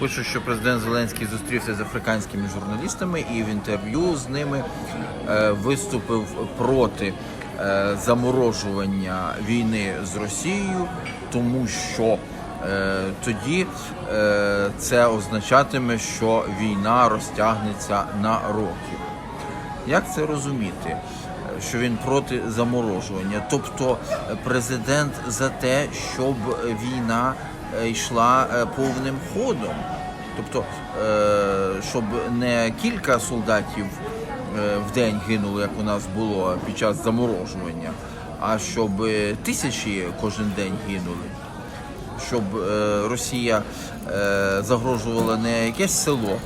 Пишуть, що президент Зеленський зустрівся з африканськими журналістами і в інтерв'ю з ними е, виступив проти е, заморожування війни з Росією, тому що е, тоді це означатиме, що війна розтягнеться на роки. Як це розуміти? Що він проти заморожування? Тобто президент за те, щоб війна йшла е, повним ходом. Тобто, е, щоб не кілька солдатів е, в день гинуло, як у нас було під час заморожування, а щоб е, тисячі кожен день гинули щоб е, Росія е, загрожувала не якесь село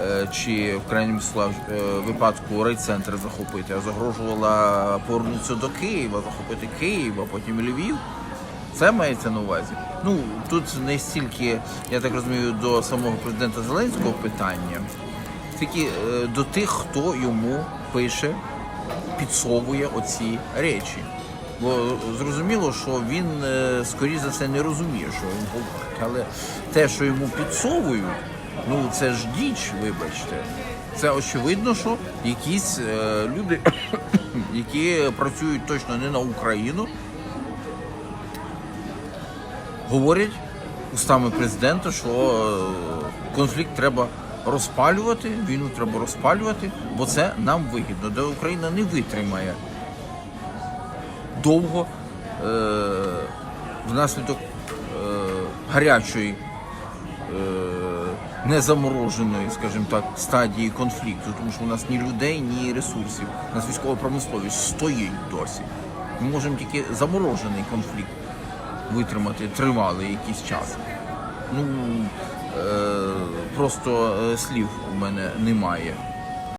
е, чи в крайньому е, випадку райцентр захопити, а загрожувала повернутися до Києва, захопити Київ, а потім Львів. Це мається на увазі. Ну тут не стільки, я так розумію, до самого президента Зеленського питання, тільки е, до тих, хто йому пише, підсовує оці речі. Бо зрозуміло, що він, е, скоріш за все, не розуміє, що він говорить. Але те, що йому підсовують, ну це ж діч, вибачте. Це очевидно, що якісь е, люди, які працюють точно не на Україну, говорять устами президента, що е, конфлікт треба розпалювати, війну треба розпалювати, бо це нам вигідно, де Україна не витримає довго е, внаслідок е, гарячої, е, незамороженої, скажімо так, стадії конфлікту, тому що у нас ні людей, ні ресурсів. У нас військова промисловість стоїть досі. Ми можемо тільки заморожений конфлікт витримати тривалий якийсь час. Ну е, просто е, слів у мене немає.